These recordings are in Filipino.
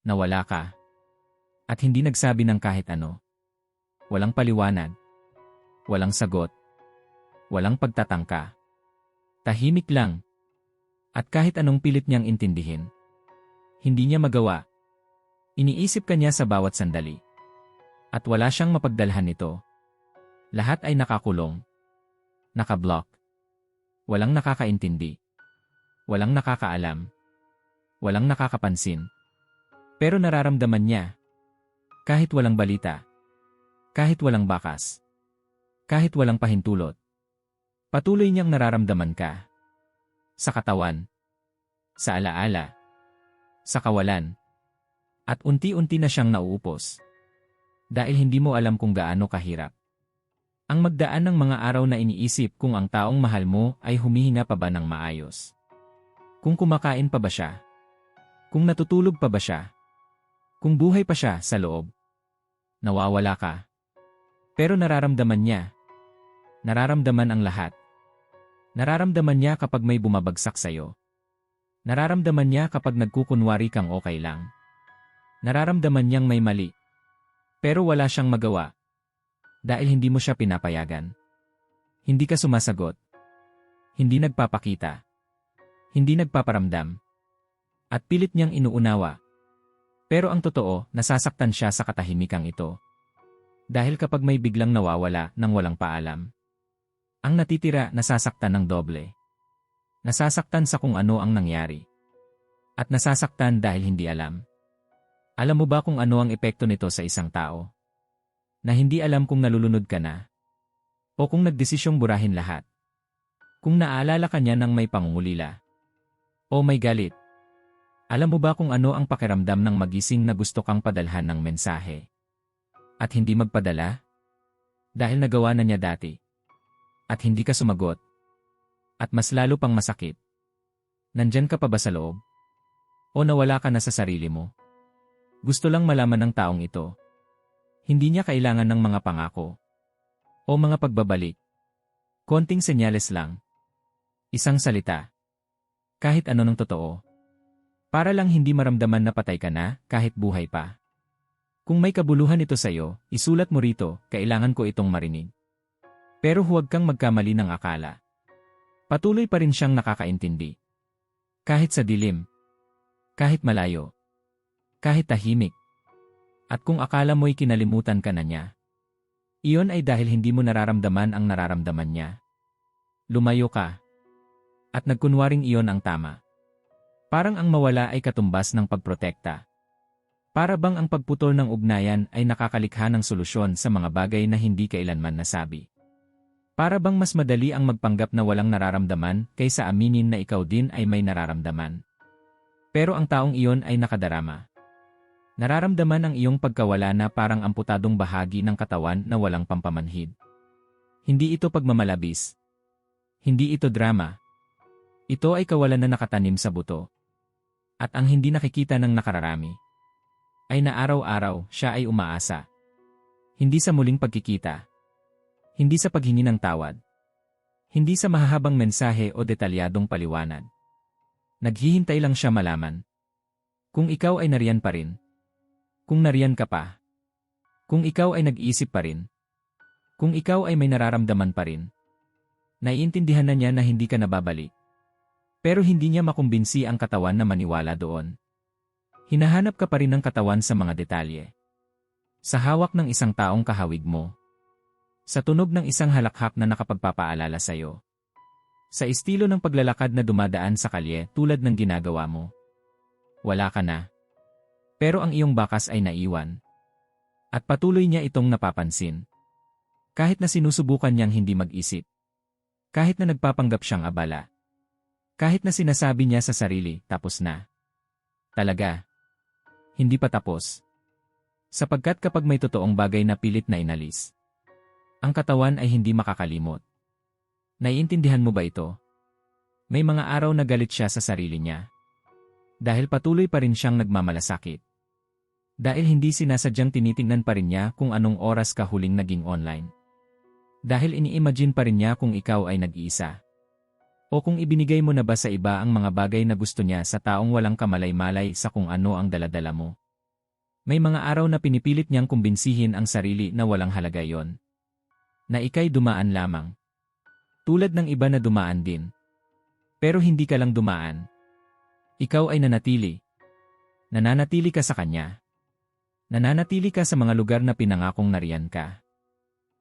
Nawala ka. At hindi nagsabi ng kahit ano. Walang paliwanag. Walang sagot. Walang pagtatangka. Tahimik lang. At kahit anong pilit niyang intindihin. Hindi niya magawa. Iniisip ka niya sa bawat sandali. At wala siyang mapagdalhan nito. Lahat ay nakakulong. Nakablock. Walang nakakaintindi. Walang nakakaalam. Walang nakakapansin. Pero nararamdaman niya. Kahit walang balita. Kahit walang bakas. Kahit walang pahintulot. Patuloy niyang nararamdaman ka. Sa katawan. Sa alaala. Sa kawalan. At unti-unti na siyang nauupos. Dahil hindi mo alam kung gaano kahirap. Ang magdaan ng mga araw na iniisip kung ang taong mahal mo ay humihinga pa ba ng maayos. Kung kumakain pa ba siya. Kung natutulog pa ba siya. Kung buhay pa siya sa loob. Nawawala ka. Pero nararamdaman niya. Nararamdaman ang lahat. Nararamdaman niya kapag may bumabagsak sa'yo. Nararamdaman niya kapag nagkukunwari kang okay lang. Nararamdaman niyang may mali. Pero wala siyang magawa. Dahil hindi mo siya pinapayagan. Hindi ka sumasagot. Hindi nagpapakita. Hindi nagpaparamdam. At pilit niyang inuunawa. Pero ang totoo, nasasaktan siya sa katahimikang ito. Dahil kapag may biglang nawawala nang walang paalam, ang natitira nasasaktan ng doble. Nasasaktan sa kung ano ang nangyari. At nasasaktan dahil hindi alam. Alam mo ba kung ano ang epekto nito sa isang tao? na hindi alam kung nalulunod ka na. O kung nagdesisyong burahin lahat. Kung naaalala ka niya ng may pangungulila. O may galit. Alam mo ba kung ano ang pakiramdam ng magising na gusto kang padalhan ng mensahe? At hindi magpadala? Dahil nagawa na niya dati. At hindi ka sumagot. At mas lalo pang masakit. Nandyan ka pa ba sa loob? O nawala ka na sa sarili mo? Gusto lang malaman ng taong ito hindi niya kailangan ng mga pangako o mga pagbabalik. Konting senyales lang. Isang salita. Kahit ano ng totoo. Para lang hindi maramdaman na patay ka na kahit buhay pa. Kung may kabuluhan ito sa'yo, isulat mo rito, kailangan ko itong marinig. Pero huwag kang magkamali ng akala. Patuloy pa rin siyang nakakaintindi. Kahit sa dilim. Kahit malayo. Kahit tahimik. At kung akala mo'y kinalimutan ka na niya, iyon ay dahil hindi mo nararamdaman ang nararamdaman niya. Lumayo ka. At nagkunwaring iyon ang tama. Parang ang mawala ay katumbas ng pagprotekta. Para bang ang pagputol ng ugnayan ay nakakalikha ng solusyon sa mga bagay na hindi kailanman nasabi. Para bang mas madali ang magpanggap na walang nararamdaman kaysa aminin na ikaw din ay may nararamdaman. Pero ang taong iyon ay nakadarama. Nararamdaman ang iyong pagkawala na parang amputadong bahagi ng katawan na walang pampamanhid. Hindi ito pagmamalabis. Hindi ito drama. Ito ay kawalan na nakatanim sa buto. At ang hindi nakikita ng nakararami ay na araw-araw siya ay umaasa. Hindi sa muling pagkikita. Hindi sa paghingi ng tawad. Hindi sa mahahabang mensahe o detalyadong paliwanag. Naghihintay lang siya malaman. Kung ikaw ay nariyan pa rin, kung nariyan ka pa. Kung ikaw ay nag-iisip pa rin. Kung ikaw ay may nararamdaman pa rin. Naiintindihan na niya na hindi ka nababalik. Pero hindi niya makumbinsi ang katawan na maniwala doon. Hinahanap ka pa rin ng katawan sa mga detalye. Sa hawak ng isang taong kahawig mo. Sa tunog ng isang halakhak na nakapagpapaalala sa'yo. Sa estilo ng paglalakad na dumadaan sa kalye tulad ng ginagawa mo. Wala ka na. Pero ang iyong bakas ay naiwan. At patuloy niya itong napapansin. Kahit na sinusubukan niyang hindi mag-isip. Kahit na nagpapanggap siyang abala. Kahit na sinasabi niya sa sarili, tapos na. Talaga. Hindi pa tapos. Sapagkat kapag may totoong bagay na pilit na inalis, ang katawan ay hindi makakalimot. Naiintindihan mo ba ito? May mga araw na galit siya sa sarili niya. Dahil patuloy pa rin siyang nagmamalasakit. Dahil hindi sinasadyang tinitingnan pa rin niya kung anong oras ka huling naging online. Dahil ini-imagine pa rin niya kung ikaw ay nag-iisa. O kung ibinigay mo na ba sa iba ang mga bagay na gusto niya sa taong walang kamalay-malay sa kung ano ang daladala mo. May mga araw na pinipilit niyang kumbinsihin ang sarili na walang halaga yon. Na ikay dumaan lamang. Tulad ng iba na dumaan din. Pero hindi ka lang dumaan. Ikaw ay nanatili. Nananatili ka sa kanya. Nananatili ka sa mga lugar na pinangakong nariyan ka.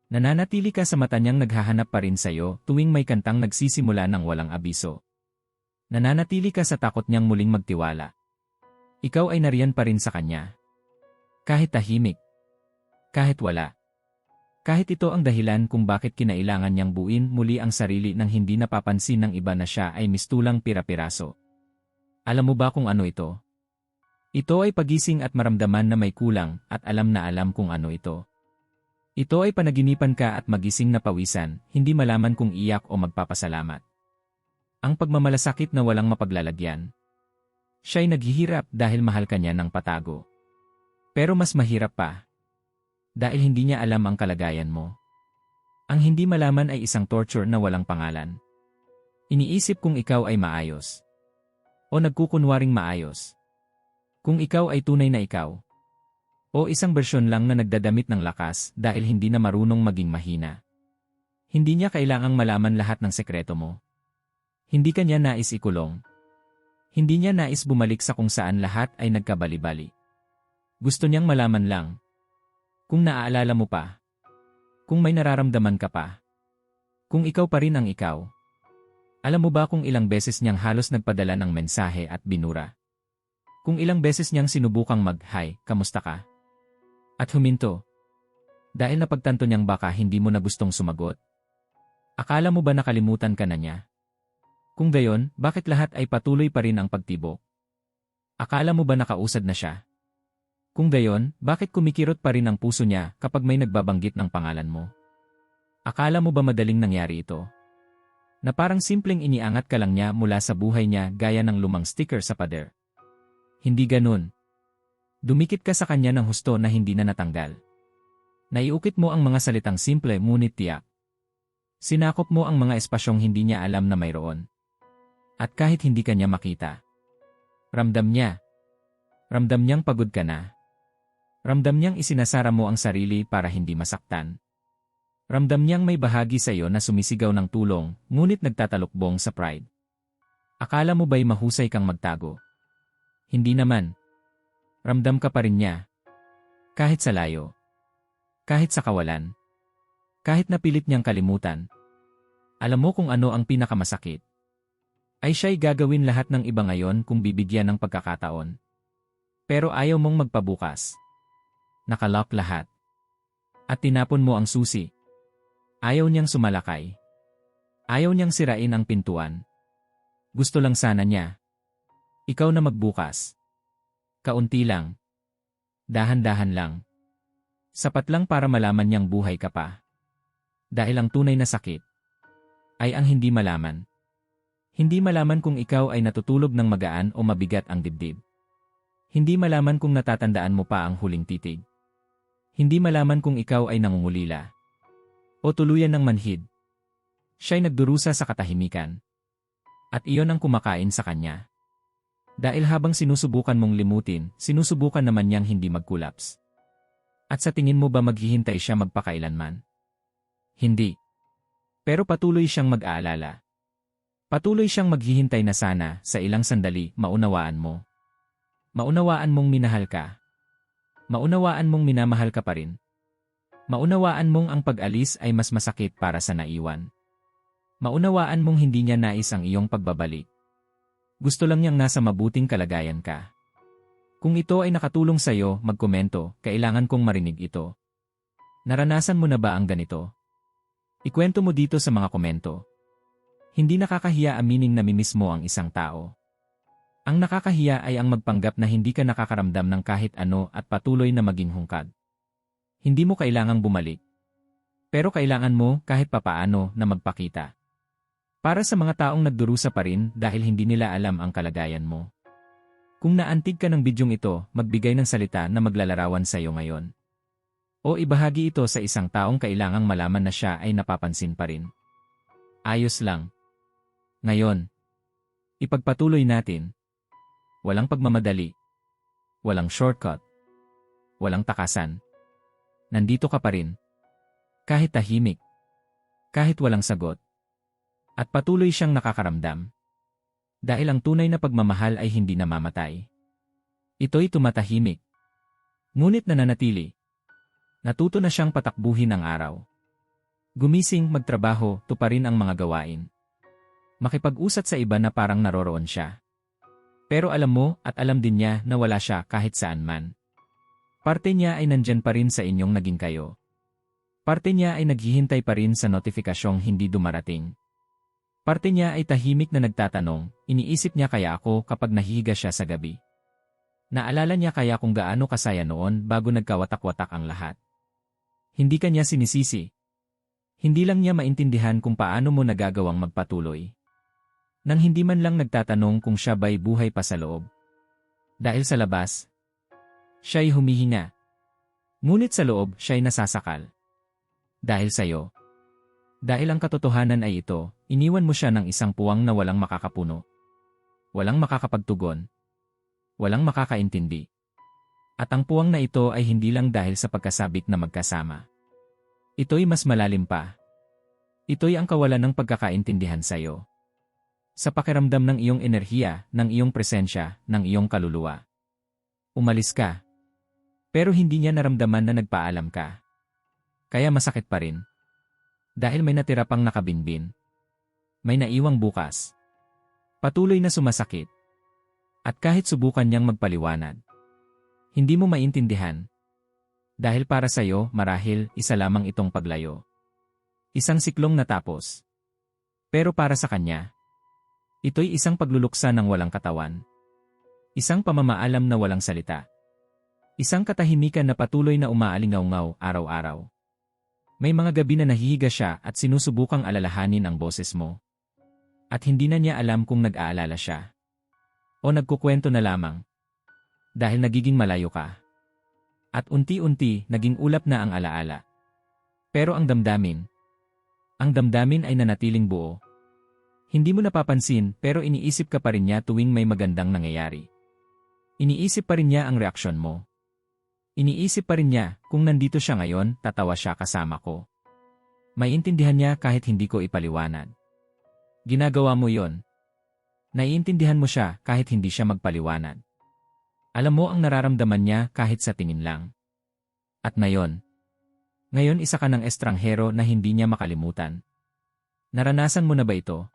Nananatili ka sa mata niyang naghahanap pa rin sa'yo tuwing may kantang nagsisimula ng walang abiso. Nananatili ka sa takot niyang muling magtiwala. Ikaw ay nariyan pa rin sa kanya. Kahit tahimik. Kahit wala. Kahit ito ang dahilan kung bakit kinailangan niyang buuin muli ang sarili nang hindi napapansin ng iba na siya ay mistulang pira-piraso. Alam mo ba kung ano ito? Ito ay pagising at maramdaman na may kulang at alam na alam kung ano ito. Ito ay panaginipan ka at magising na pawisan, hindi malaman kung iyak o magpapasalamat. Ang pagmamalasakit na walang mapaglalagyan. Siya'y naghihirap dahil mahal ka niya ng patago. Pero mas mahirap pa. Dahil hindi niya alam ang kalagayan mo. Ang hindi malaman ay isang torture na walang pangalan. Iniisip kung ikaw ay maayos. O nagkukunwaring maayos. Kung ikaw ay tunay na ikaw. O isang bersyon lang na nagdadamit ng lakas dahil hindi na marunong maging mahina. Hindi niya kailangang malaman lahat ng sekreto mo. Hindi kanya nais ikulong. Hindi niya nais bumalik sa kung saan lahat ay nagkabali-bali. Gusto niyang malaman lang. Kung naaalala mo pa. Kung may nararamdaman ka pa. Kung ikaw pa rin ang ikaw. Alam mo ba kung ilang beses niyang halos nagpadala ng mensahe at binura? Kung ilang beses niyang sinubukang mag-hi, kamusta ka? At huminto. Dahil napagtanto niyang baka hindi mo na gustong sumagot. Akala mo ba nakalimutan ka na niya? Kung gayon, bakit lahat ay patuloy pa rin ang pagtibok? Akala mo ba nakausad na siya? Kung gayon, bakit kumikirot pa rin ang puso niya kapag may nagbabanggit ng pangalan mo? Akala mo ba madaling nangyari ito? Na parang simpleng iniangat ka lang niya mula sa buhay niya gaya ng lumang sticker sa pader. Hindi ganun. Dumikit ka sa kanya ng husto na hindi na natanggal. Naiukit mo ang mga salitang simple ngunit tiyak. Sinakop mo ang mga espasyong hindi niya alam na mayroon. At kahit hindi ka niya makita. Ramdam niya. Ramdam niyang pagod ka na. Ramdam niyang isinasara mo ang sarili para hindi masaktan. Ramdam niyang may bahagi sa iyo na sumisigaw ng tulong, ngunit nagtatalukbong sa pride. Akala mo ba'y mahusay kang magtago? Hindi naman. Ramdam ka pa rin niya. Kahit sa layo. Kahit sa kawalan. Kahit napilit niyang kalimutan. Alam mo kung ano ang pinakamasakit. Ay siya'y gagawin lahat ng iba ngayon kung bibigyan ng pagkakataon. Pero ayaw mong magpabukas. Nakalock lahat. At tinapon mo ang susi. Ayaw niyang sumalakay. Ayaw niyang sirain ang pintuan. Gusto lang sana niya. Ikaw na magbukas. Kaunti lang. Dahan-dahan lang. Sapat lang para malaman niyang buhay ka pa. Dahil ang tunay na sakit ay ang hindi malaman. Hindi malaman kung ikaw ay natutulog ng magaan o mabigat ang dibdib. Hindi malaman kung natatandaan mo pa ang huling titig. Hindi malaman kung ikaw ay nangungulila. O tuluyan ng manhid. Siya'y nagdurusa sa katahimikan. At iyon ang kumakain sa kanya. Dahil habang sinusubukan mong limutin, sinusubukan naman niyang hindi magkulaps. At sa tingin mo ba maghihintay siya magpakailanman? Hindi. Pero patuloy siyang mag-aalala. Patuloy siyang maghihintay na sana, sa ilang sandali, maunawaan mo. Maunawaan mong minahal ka. Maunawaan mong minamahal ka pa rin. Maunawaan mong ang pag-alis ay mas masakit para sa naiwan. Maunawaan mong hindi niya nais ang iyong pagbabalik. Gusto lang niyang nasa mabuting kalagayan ka. Kung ito ay nakatulong sa iyo, magkomento, kailangan kong marinig ito. Naranasan mo na ba ang ganito? Ikwento mo dito sa mga komento. Hindi nakakahiya aminin na mimis mo ang isang tao. Ang nakakahiya ay ang magpanggap na hindi ka nakakaramdam ng kahit ano at patuloy na maging hungkad. Hindi mo kailangang bumalik. Pero kailangan mo kahit papaano na magpakita. Para sa mga taong nagdurusa pa rin dahil hindi nila alam ang kalagayan mo. Kung naantig ka ng bidyong ito, magbigay ng salita na maglalarawan sa iyo ngayon. O ibahagi ito sa isang taong kailangang malaman na siya ay napapansin pa rin. Ayos lang. Ngayon, ipagpatuloy natin. Walang pagmamadali. Walang shortcut. walang takasan. Nandito ka pa rin. Kahit tahimik. Kahit walang sagot. At patuloy siyang nakakaramdam. Dahil ang tunay na pagmamahal ay hindi namamatay. Ito'y tumatahimik. Ngunit nananatili. Natuto na siyang patakbuhin ang araw. Gumising, magtrabaho, tuparin ang mga gawain. Makipag-usat sa iba na parang naroroon siya. Pero alam mo at alam din niya na wala siya kahit saan man. Parte niya ay nandyan pa rin sa inyong naging kayo. Parte niya ay naghihintay pa rin sa notifikasyong hindi dumarating. Parte niya ay tahimik na nagtatanong, iniisip niya kaya ako kapag nahihiga siya sa gabi. Naalala niya kaya kung gaano kasaya noon bago nagkawatak-watak ang lahat. Hindi kanya sinisisi. Hindi lang niya maintindihan kung paano mo nagagawang magpatuloy. Nang hindi man lang nagtatanong kung siya ba'y buhay pa sa loob. Dahil sa labas, Siya'y humihinga. Ngunit sa loob, siya'y nasasakal. Dahil sa'yo. Dahil ang katotohanan ay ito, iniwan mo siya ng isang puwang na walang makakapuno. Walang makakapagtugon. Walang makakaintindi. At ang puwang na ito ay hindi lang dahil sa pagkasabik na magkasama. Ito'y mas malalim pa. Ito'y ang kawalan ng pagkakaintindihan sa'yo. Sa pakiramdam ng iyong enerhiya, ng iyong presensya, ng iyong kaluluwa. Umalis ka, pero hindi niya naramdaman na nagpaalam ka. Kaya masakit pa rin. Dahil may natira pang nakabinbin. May naiwang bukas. Patuloy na sumasakit. At kahit subukan niyang magpaliwanag, hindi mo maintindihan. Dahil para sa'yo, marahil, isa lamang itong paglayo. Isang siklong natapos. Pero para sa kanya, ito'y isang pagluluksa ng walang katawan. Isang pamamaalam na walang salita. Isang katahimikan na patuloy na umaalingaw-ngaw araw-araw. May mga gabi na nahihiga siya at sinusubukang alalahanin ang boses mo. At hindi na niya alam kung nag-aalala siya. O nagkukwento na lamang. Dahil nagiging malayo ka. At unti-unti naging ulap na ang alaala. Pero ang damdamin, ang damdamin ay nanatiling buo. Hindi mo napapansin pero iniisip ka pa rin niya tuwing may magandang nangyayari. Iniisip pa rin niya ang reaksyon mo. Iniisip pa rin niya, kung nandito siya ngayon, tatawa siya kasama ko. May intindihan niya kahit hindi ko ipaliwanag. Ginagawa mo yon. Naiintindihan mo siya kahit hindi siya magpaliwanag. Alam mo ang nararamdaman niya kahit sa tingin lang. At ngayon, ngayon isa ka ng estranghero na hindi niya makalimutan. Naranasan mo na ba ito?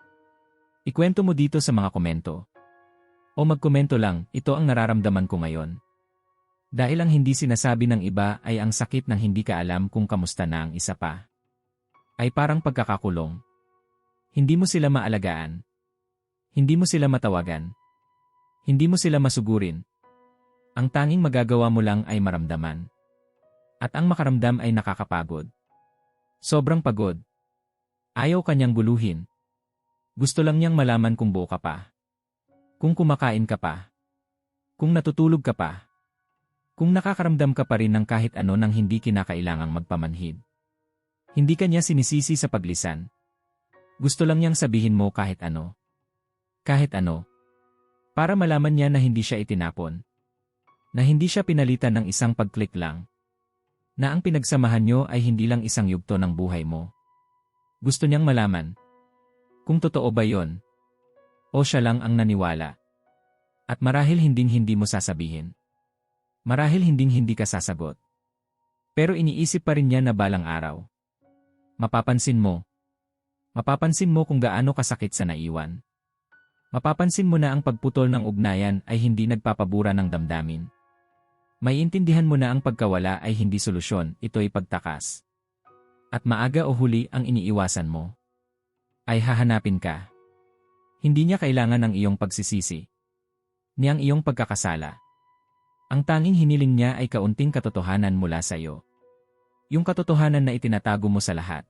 Ikwento mo dito sa mga komento. O magkomento lang, ito ang nararamdaman ko ngayon. Dahil ang hindi sinasabi ng iba ay ang sakit ng hindi ka alam kung kamusta na ang isa pa. Ay parang pagkakakulong. Hindi mo sila maalagaan. Hindi mo sila matawagan. Hindi mo sila masugurin. Ang tanging magagawa mo lang ay maramdaman. At ang makaramdam ay nakakapagod. Sobrang pagod. Ayaw kanyang guluhin. Gusto lang niyang malaman kung buo ka pa. Kung kumakain ka pa. Kung natutulog ka pa. Kung nakakaramdam ka pa rin ng kahit ano nang hindi kinakailangang magpamanhid. Hindi ka niya sinisisi sa paglisan. Gusto lang niyang sabihin mo kahit ano. Kahit ano. Para malaman niya na hindi siya itinapon. Na hindi siya pinalitan ng isang pag-click lang. Na ang pinagsamahan niyo ay hindi lang isang yugto ng buhay mo. Gusto niyang malaman. Kung totoo ba yon? O siya lang ang naniwala. At marahil hinding hindi mo sasabihin. Marahil hinding-hindi ka sasagot. Pero iniisip pa rin niya na balang araw. Mapapansin mo. Mapapansin mo kung gaano kasakit sa naiwan. Mapapansin mo na ang pagputol ng ugnayan ay hindi nagpapabura ng damdamin. May intindihan mo na ang pagkawala ay hindi solusyon, ito'y pagtakas. At maaga o huli ang iniiwasan mo. Ay hahanapin ka. Hindi niya kailangan ng iyong pagsisisi. Niyang iyong pagkakasala. Ang tanging hiniling niya ay kaunting katotohanan mula sa iyo. Yung katotohanan na itinatago mo sa lahat.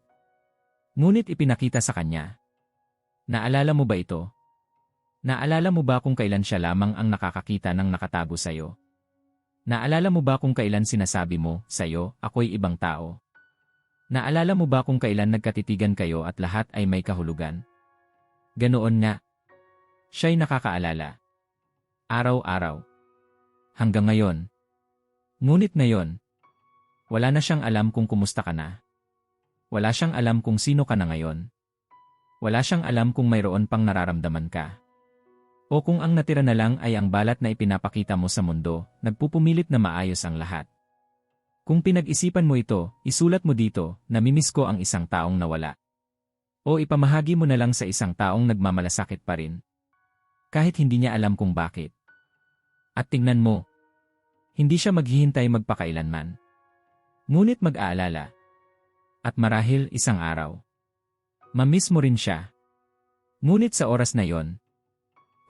Ngunit ipinakita sa kanya. Naalala mo ba ito? Naalala mo ba kung kailan siya lamang ang nakakakita ng nakatago sa iyo? Naalala mo ba kung kailan sinasabi mo, sa'yo, ako'y ibang tao? Naalala mo ba kung kailan nagkatitigan kayo at lahat ay may kahulugan? Ganoon nga. Siya'y nakakaalala. Araw-araw hanggang ngayon. Ngunit ngayon, wala na siyang alam kung kumusta ka na. Wala siyang alam kung sino ka na ngayon. Wala siyang alam kung mayroon pang nararamdaman ka. O kung ang natira na lang ay ang balat na ipinapakita mo sa mundo, nagpupumilit na maayos ang lahat. Kung pinag-isipan mo ito, isulat mo dito, namimiss ko ang isang taong nawala. O ipamahagi mo na lang sa isang taong nagmamalasakit pa rin. Kahit hindi niya alam kung bakit. At tingnan mo, hindi siya maghihintay magpakailanman. Ngunit mag-aalala. At marahil isang araw. Mamiss mo rin siya. Ngunit sa oras na yon,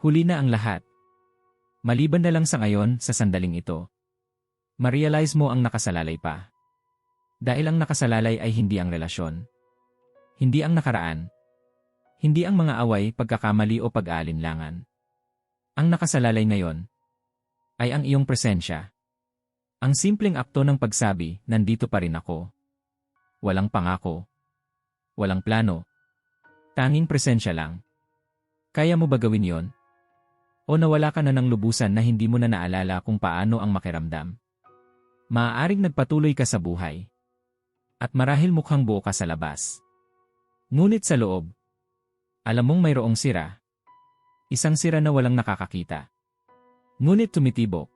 huli na ang lahat. Maliban na lang sa ngayon sa sandaling ito. Marealize mo ang nakasalalay pa. Dahil ang nakasalalay ay hindi ang relasyon. Hindi ang nakaraan. Hindi ang mga away, pagkakamali o pag-aalinlangan. Ang nakasalalay ngayon ay ang iyong presensya. Ang simpleng akto ng pagsabi, nandito pa rin ako. Walang pangako. Walang plano. Tanging presensya lang. Kaya mo ba gawin yon? O nawala ka na ng lubusan na hindi mo na naalala kung paano ang makiramdam? Maaaring nagpatuloy ka sa buhay. At marahil mukhang buo ka sa labas. Ngunit sa loob, alam mong mayroong sira. Isang sira na walang nakakakita. Ngunit tumitibok.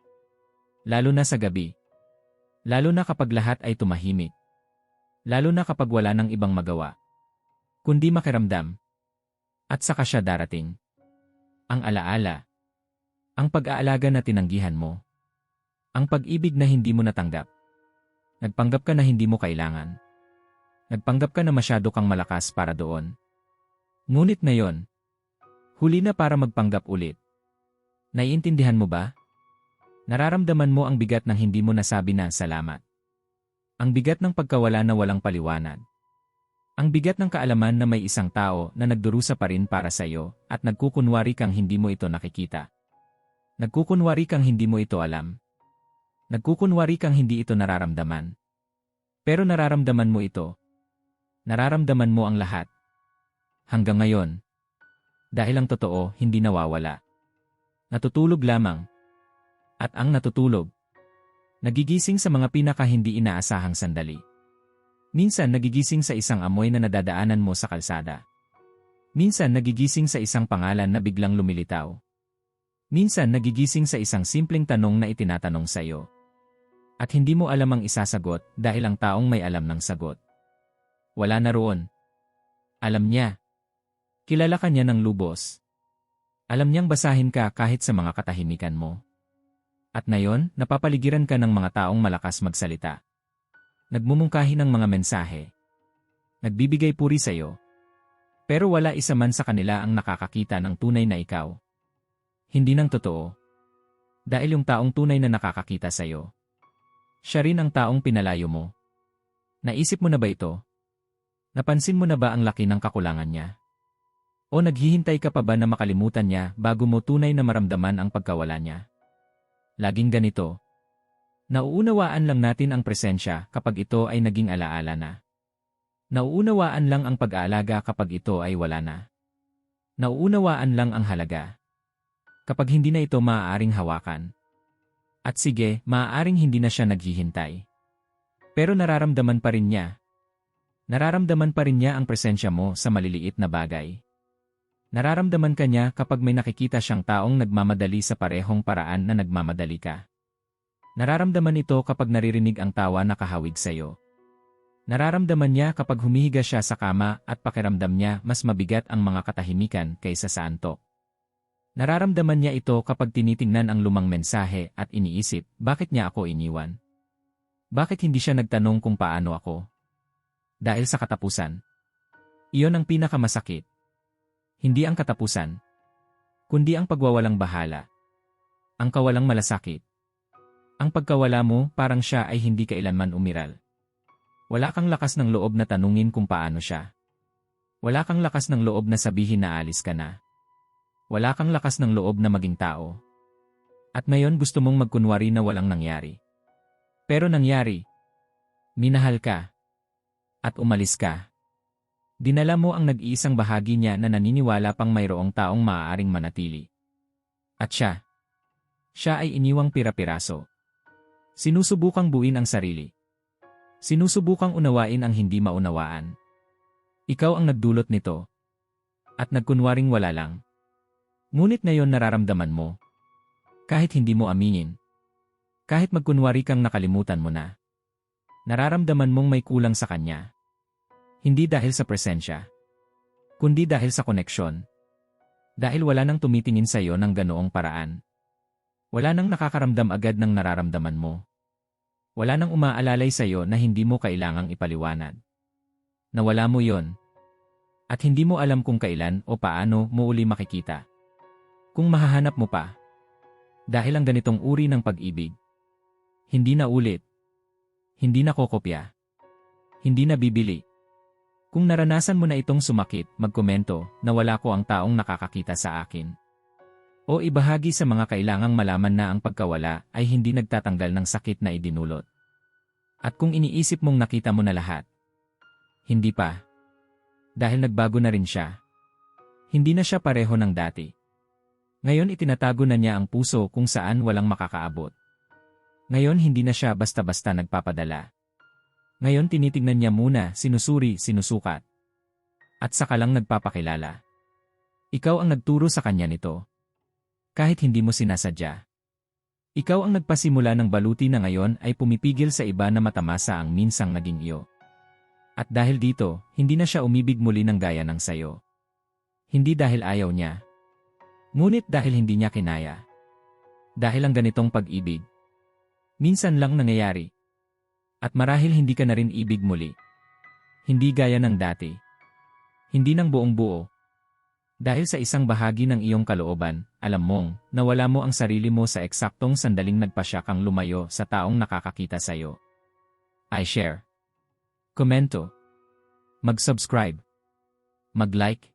Lalo na sa gabi. Lalo na kapag lahat ay tumahimik. Lalo na kapag wala ng ibang magawa. Kundi makiramdam. At saka siya darating. Ang alaala. Ang pag-aalaga na tinanggihan mo. Ang pag-ibig na hindi mo natanggap. Nagpanggap ka na hindi mo kailangan. Nagpanggap ka na masyado kang malakas para doon. Ngunit ngayon, huli na para magpanggap ulit. Naiintindihan mo ba? Nararamdaman mo ang bigat ng hindi mo nasabi na salamat. Ang bigat ng pagkawala na walang paliwanag. Ang bigat ng kaalaman na may isang tao na nagdurusa pa rin para sa iyo at nagkukunwari kang hindi mo ito nakikita. Nagkukunwari kang hindi mo ito alam. Nagkukunwari kang hindi ito nararamdaman. Pero nararamdaman mo ito. Nararamdaman mo ang lahat. Hanggang ngayon. Dahil ang totoo, hindi nawawala. Natutulog lamang. At ang natutulog, nagigising sa mga pinaka hindi inaasahang sandali. Minsan nagigising sa isang amoy na nadadaanan mo sa kalsada. Minsan nagigising sa isang pangalan na biglang lumilitaw. Minsan nagigising sa isang simpleng tanong na itinatanong sa iyo. At hindi mo alam ang isasagot dahil ang taong may alam ng sagot. Wala na roon. Alam niya. Kilala ka niya ng lubos. Alam niyang basahin ka kahit sa mga katahimikan mo. At ngayon, napapaligiran ka ng mga taong malakas magsalita. Nagmumungkahi ng mga mensahe. Nagbibigay puri sa iyo. Pero wala isa man sa kanila ang nakakakita ng tunay na ikaw. Hindi nang totoo. Dahil yung taong tunay na nakakakita sa iyo siya rin ang taong pinalayo mo. Naisip mo na ba ito? Napansin mo na ba ang laki ng kakulangan niya? O naghihintay ka pa ba na makalimutan niya bago mo tunay na maramdaman ang pagkawala niya? Laging ganito. Nauunawaan lang natin ang presensya kapag ito ay naging alaala na. Nauunawaan lang ang pag-aalaga kapag ito ay wala na. Nauunawaan lang ang halaga. Kapag hindi na ito maaaring hawakan. At sige, maaaring hindi na siya naghihintay. Pero nararamdaman pa rin niya. Nararamdaman pa rin niya ang presensya mo sa maliliit na bagay. Nararamdaman ka niya kapag may nakikita siyang taong nagmamadali sa parehong paraan na nagmamadali ka. Nararamdaman ito kapag naririnig ang tawa na kahawig sa iyo. Nararamdaman niya kapag humihiga siya sa kama at pakiramdam niya mas mabigat ang mga katahimikan kaysa sa antok. Nararamdaman niya ito kapag tinitingnan ang lumang mensahe at iniisip, bakit niya ako iniwan? Bakit hindi siya nagtanong kung paano ako? Dahil sa katapusan. Iyon ang pinakamasakit. Hindi ang katapusan. Kundi ang pagwawalang bahala. Ang kawalang malasakit. Ang pagkawala mo parang siya ay hindi kailanman umiral. Wala kang lakas ng loob na tanungin kung paano siya. Wala kang lakas ng loob na sabihin na alis ka na. Wala kang lakas ng loob na maging tao. At ngayon gusto mong magkunwari na walang nangyari. Pero nangyari. Minahal ka. At umalis ka. Dinala mo ang nag-iisang bahagi niya na naniniwala pang mayroong taong maaaring manatili. At siya. Siya ay iniwang pira-piraso. Sinusubukang buin ang sarili. Sinusubukang unawain ang hindi maunawaan. Ikaw ang nagdulot nito. At nagkunwaring wala lang. Ngunit ngayon nararamdaman mo. Kahit hindi mo aminin. Kahit magkunwari kang nakalimutan mo na. Nararamdaman mong may kulang sa kanya. Hindi dahil sa presensya. Kundi dahil sa koneksyon. Dahil wala nang tumitingin sa iyo ng ganoong paraan. Wala nang nakakaramdam agad ng nararamdaman mo. Wala nang umaalalay sa iyo na hindi mo kailangang ipaliwanag. Nawala mo yon. At hindi mo alam kung kailan o paano mo uli makikita. Kung mahahanap mo pa. Dahil ang ganitong uri ng pag-ibig. Hindi na ulit. Hindi na kokopya. Hindi na bibili. Kung naranasan mo na itong sumakit, magkomento na wala ko ang taong nakakakita sa akin. O ibahagi sa mga kailangang malaman na ang pagkawala ay hindi nagtatanggal ng sakit na idinulot. At kung iniisip mong nakita mo na lahat, hindi pa. Dahil nagbago na rin siya. Hindi na siya pareho ng dati. Ngayon itinatago na niya ang puso kung saan walang makakaabot. Ngayon hindi na siya basta-basta nagpapadala. Ngayon tinitignan niya muna, sinusuri, sinusukat. At saka lang nagpapakilala. Ikaw ang nagturo sa kanya nito. Kahit hindi mo sinasadya. Ikaw ang nagpasimula ng baluti na ngayon ay pumipigil sa iba na matamasa ang minsang naging iyo. At dahil dito, hindi na siya umibig muli ng gaya ng sayo. Hindi dahil ayaw niya. Ngunit dahil hindi niya kinaya. Dahil ang ganitong pag-ibig, Minsan lang nangyayari. At marahil hindi ka na rin ibig muli. Hindi gaya ng dati. Hindi ng buong buo. Dahil sa isang bahagi ng iyong kalooban, alam mong, nawala mo ang sarili mo sa eksaktong sandaling nagpasya kang lumayo sa taong nakakakita sa iyo. I share. Komento. Mag-subscribe. Mag-like.